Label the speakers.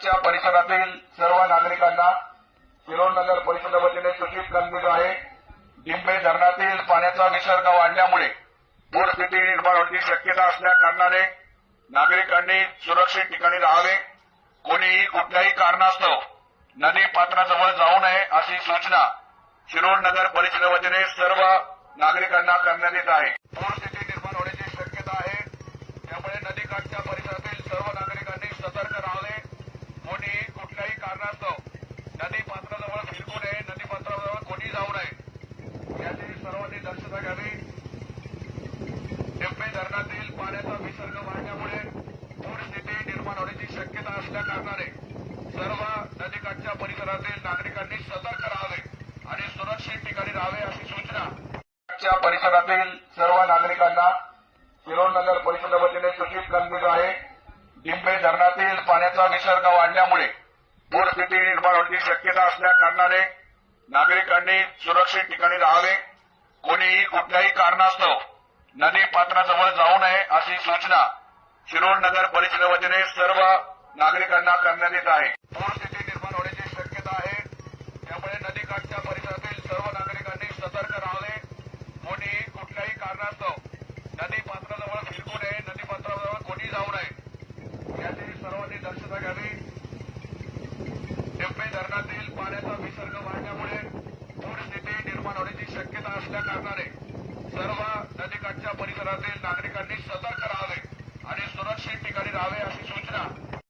Speaker 1: च्या परिसरातील सर्व नागरिकांना शिरोळ नगर परिषद वतीने सूचित करण्यात आहे. डिंबे धरणातील पाण्याचा विसर्ग वाढल्यामुळे पूरस्थिती निर्माण होण्याची शक्यता असल्याकारणाने नागरिकांनी सुरक्षित ठिकाणी राहावे. कोणीही कुठल्याही कारणास्तव नदी पात्राजवळ जाऊ नये अशी सूचना शिरोड नगर परिषद वतीने सर्व नागरिकांना करण्यात येत आहे. पूरस्थिती निर्माण होण्याची शक्यता आहे. त्यामुळे नदीकाठच्या परिसरातील सर्व नागरिकांनी सतर्क राहावे कोणीही कुठल्याही कारणास्तव नदी पात्राजवळ फिरकू नये नदी पात्राजवळ कोणी जाऊ नये याची सर्वांनी दक्षता घ्यावी टेंबे धरणातील पाण्याचा विसर्ग वाढल्यामुळे पूरस्थिती निर्माण होण्याची शक्यता करणारे सर्व नदीकाठच्या परिसरातील नागरिकांनी सतर्क राहावे आणि सुरक्षित ठिकाणी राहावे अशी सूचना परिसरातील सर्व नागरिकांना शिरोळ नगर परिषद वतीने सूचित करण्यात आहे. डिंबे धरणातील पाण्याचा विसर्ग वाढल्यामुळे पूरस्थिती निर्माण होण्याची शक्यता असल्या कारणाने नागरिकांनी सुरक्षित ठिकाणी राहावे. कोणीही कुठल्याही कारणास्तव नदी पात्राजवळ जाऊ नये अशी सूचना शिरोळ नगर परिषद वतीने सर्व नागरिकांना करण्यात येत आहे. पूरस्थिती निर्माण होण्याची शक्यता आहे. त्यामुळे नदीकाठच्या परिसरातील सर्व नागरिकांनी सतर्क राहावे. कोणी कुठल्याही कारणास्तव नदी पात्राजवळ फिरकू नये नदी पात्राजवळ कोणी जाऊ नये. याची सर्वांनी दक्षता घ्यावी. टेंबे धरणातील पाण्याचा विसर्ग वाढल्यामुळे पूरस्थिती निर्माण होण्याची शक्यता असल्या कारणाने सर्व नदीकाठच्या परिसरातील नागरिकांनी सतर्क राहावे.